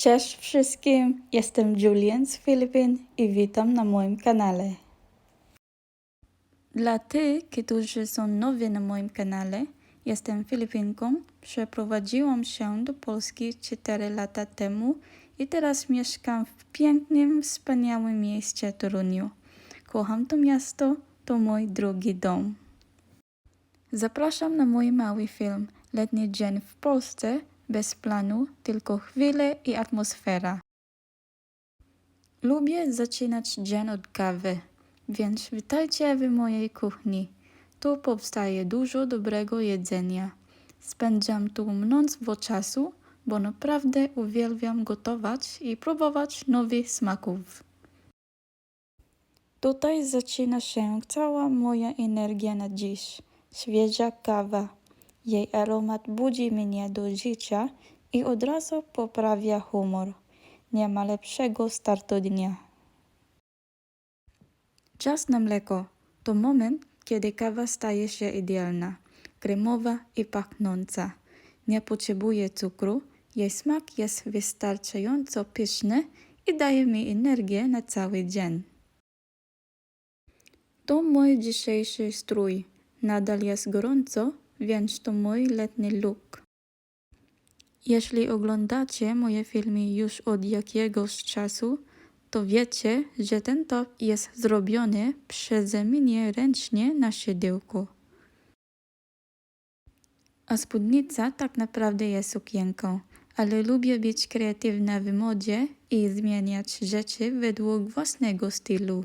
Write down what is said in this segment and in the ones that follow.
Cześć wszystkim, jestem Julian z Filipin i witam na moim kanale. Dla tych, którzy są nowi na moim kanale, jestem Filipinką. Przeprowadziłam się do Polski 4 lata temu i teraz mieszkam w pięknym, wspaniałym mieście Toruniu. Kocham to miasto, to mój drugi dom. Zapraszam na mój mały film Letni dzień w Polsce bez planu, tylko chwile i atmosfera. Lubię zaczynać dzień od kawy, więc witajcie w mojej kuchni. Tu powstaje dużo dobrego jedzenia. Spędzam tu mnóstwo czasu, bo naprawdę uwielbiam gotować i próbować nowych smaków. Tutaj zaczyna się cała moja energia na dziś. Świeża kawa. Jej aromat budzi mnie do życia i od razu poprawia humor. Nie ma lepszego startu dnia. Czas na mleko to moment, kiedy kawa staje się idealna, kremowa i pachnąca. Nie potrzebuje cukru, jej smak jest wystarczająco pyszny i daje mi energię na cały dzień. To mój dzisiejszy strój. Nadal jest gorąco, więc to mój letni look. Jeśli oglądacie moje filmy już od jakiegoś czasu, to wiecie, że ten top jest zrobiony przeze mnie ręcznie na szydełku. A spódnica tak naprawdę jest sukienką, ale lubię być kreatywna w modzie i zmieniać rzeczy według własnego stylu.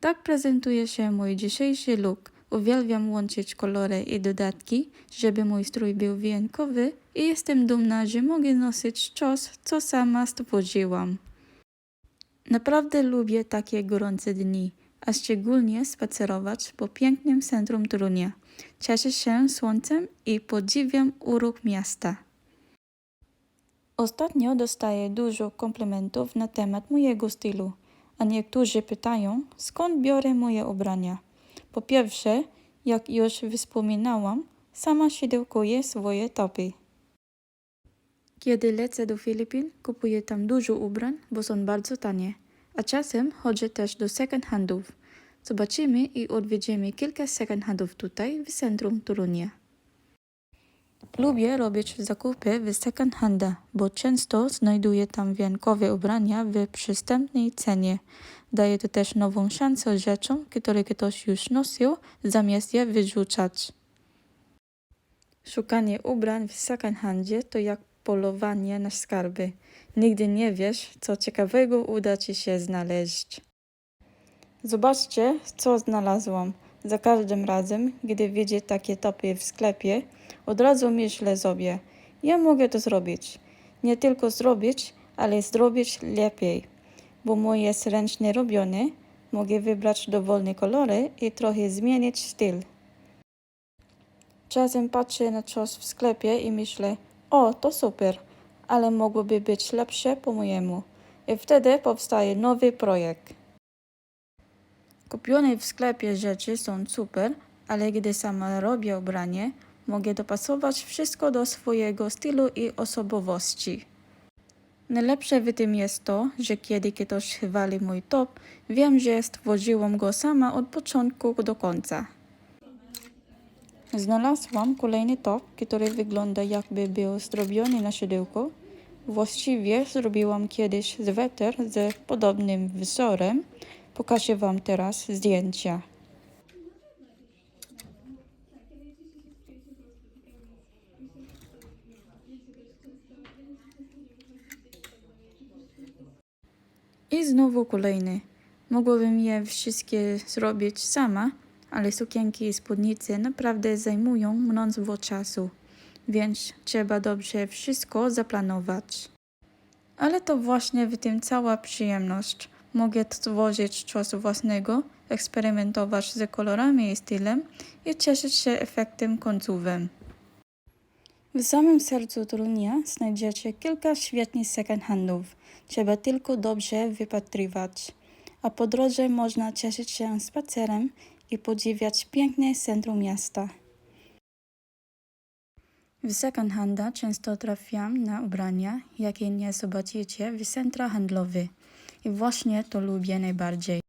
Tak prezentuje się mój dzisiejszy look. Uwielbiam łączyć kolory i dodatki, żeby mój strój był wyjątkowy i jestem dumna, że mogę nosić coś, co sama stworzyłam. Naprawdę lubię takie gorące dni, a szczególnie spacerować po pięknym centrum Torunia. Cieszę się słońcem i podziwiam urok miasta. Ostatnio dostaję dużo komplementów na temat mojego stylu a niektórzy pytają, skąd biorę moje ubrania. Po pierwsze, jak już wspominałam, sama szydełkuję swoje topy. Kiedy lecę do Filipin, kupuję tam dużo ubrań, bo są bardzo tanie, a czasem chodzę też do second handów. Zobaczymy i odwiedzimy kilka second handów tutaj w centrum Torunia. Lubię robić zakupy w second handa, bo często znajduję tam wyjątkowe ubrania w przystępnej cenie. Daje to też nową szansę rzeczom, które ktoś już nosił, zamiast je wyrzucać. Szukanie ubrań w second handzie to jak polowanie na skarby. Nigdy nie wiesz, co ciekawego uda ci się znaleźć. Zobaczcie, co znalazłam. Za każdym razem, gdy widzę takie topy w sklepie, od razu myślę sobie, ja mogę to zrobić. Nie tylko zrobić, ale zrobić lepiej, bo jest ręcznie robiony, mogę wybrać dowolne kolory i trochę zmienić styl. Czasem patrzę na coś w sklepie i myślę, o, to super, ale mogłoby być lepsze po mojemu. I wtedy powstaje nowy projekt. Kupione w sklepie rzeczy są super, ale gdy sama robię ubranie, mogę dopasować wszystko do swojego stylu i osobowości. Najlepsze w tym jest to, że kiedy ktoś chwali mój top, wiem, że stworzyłam go sama od początku do końca. Znalazłam kolejny top, który wygląda jakby był zrobiony na szydełku. Właściwie zrobiłam kiedyś sweter z podobnym wzorem. Pokażę Wam teraz zdjęcia. I znowu kolejny. Mogłabym je wszystkie zrobić sama, ale sukienki i spódnice naprawdę zajmują mnóstwo czasu, więc trzeba dobrze wszystko zaplanować. Ale to właśnie w tym cała przyjemność. Mogę tworzyć coś własnego, eksperymentować z kolorami i stylem i cieszyć się efektem końcowym. W samym sercu Torunia znajdziecie kilka świetnych second handów. Trzeba tylko dobrze wypatrywać. A po drodze można cieszyć się spacerem i podziwiać piękne centrum miasta. W second handa często trafiam na ubrania, jakie nie zobaczycie w centrach handlowych. I właśnie to lubię najbardziej.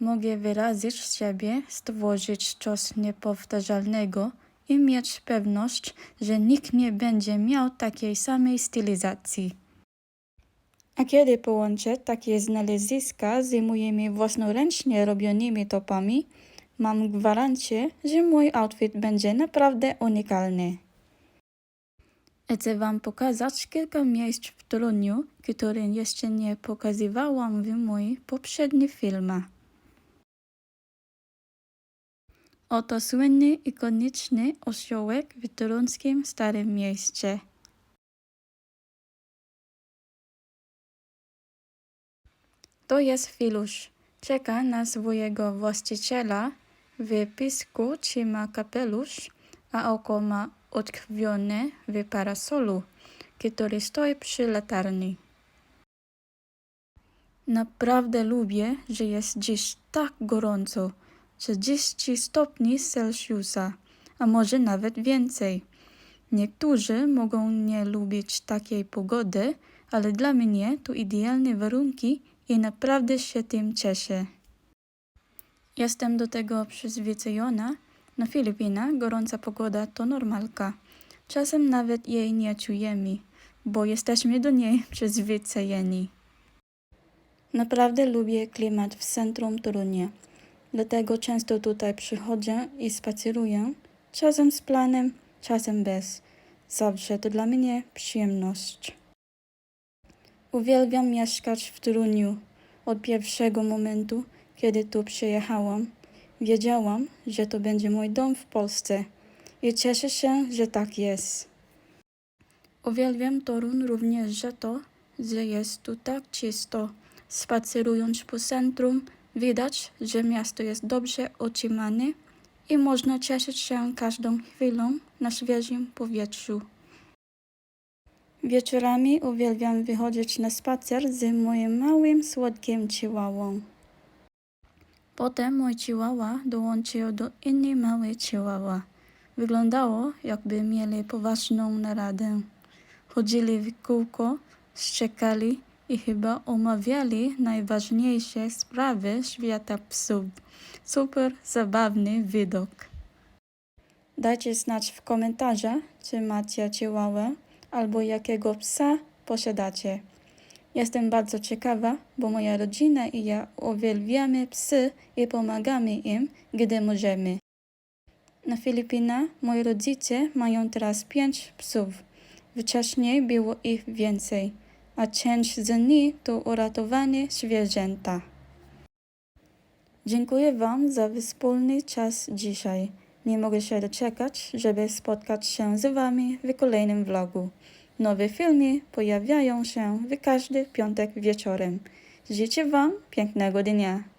Mogę wyrazić siebie, stworzyć coś niepowtarzalnego i mieć pewność, że nikt nie będzie miał takiej samej stylizacji. A kiedy połączę takie znaleziska z moimi własnoręcznie robionymi topami, mam gwarancję, że mój outfit będzie naprawdę unikalny. Chcę Wam pokazać kilka miejsc w Toruniu, które jeszcze nie pokazywałam w moich poprzednich filmach. Oto słynny, ikoniczny osiołek w toruńskim Starym Mieście. To jest filusz. Czeka na swojego właściciela. W pisku trzyma kapelusz, a oko ma utkwione w parasolu, który stoi przy latarni. Naprawdę lubię, że jest dziś tak gorąco. 30 stopni Celsjusza, a może nawet więcej. Niektórzy mogą nie lubić takiej pogody, ale dla mnie to idealne warunki i naprawdę się tym cieszę. Jestem do tego przyzwyczajona. Na Filipinach gorąca pogoda to normalka. Czasem nawet jej nie czujemy, bo jesteśmy do niej przyzwyczajeni. Naprawdę lubię klimat w centrum Torunia. Dlatego często tutaj przychodzę i spaceruję, czasem z planem, czasem bez. Zawsze to dla mnie przyjemność. Uwielbiam mieszkać w Toruniu. Od pierwszego momentu, kiedy tu przyjechałam, wiedziałam, że to będzie mój dom w Polsce i cieszę się, że tak jest. Uwielbiam Torun również za to, że jest tu tak czysto. Spacerując po centrum, widać, że miasto jest dobrze utrzymane i można cieszyć się każdą chwilą na świeżym powietrzu. Wieczorami uwielbiam wychodzić na spacer z moim małym, słodkim chihuahą. Potem mój chihuahua dołączył do innej małej chihuahua. Wyglądało, jakby mieli poważną naradę. Chodzili w kółko, szczekali i chyba omawiali najważniejsze sprawy świata psów. Super zabawny widok. Dajcie znać w komentarzach, czy macie chihuahua albo jakiego psa posiadacie. Jestem bardzo ciekawa, bo moja rodzina i ja uwielbiamy psy i pomagamy im, gdy możemy. Na Filipinach moi rodzice mają teraz pięć psów. Wcześniej było ich więcej, a część z nich to uratowane zwierzęta. Dziękuję Wam za wspólny czas dzisiaj. Nie mogę się doczekać, żeby spotkać się z Wami w kolejnym vlogu. Nowe filmy pojawiają się w każdy piątek wieczorem. Życzę Wam pięknego dnia.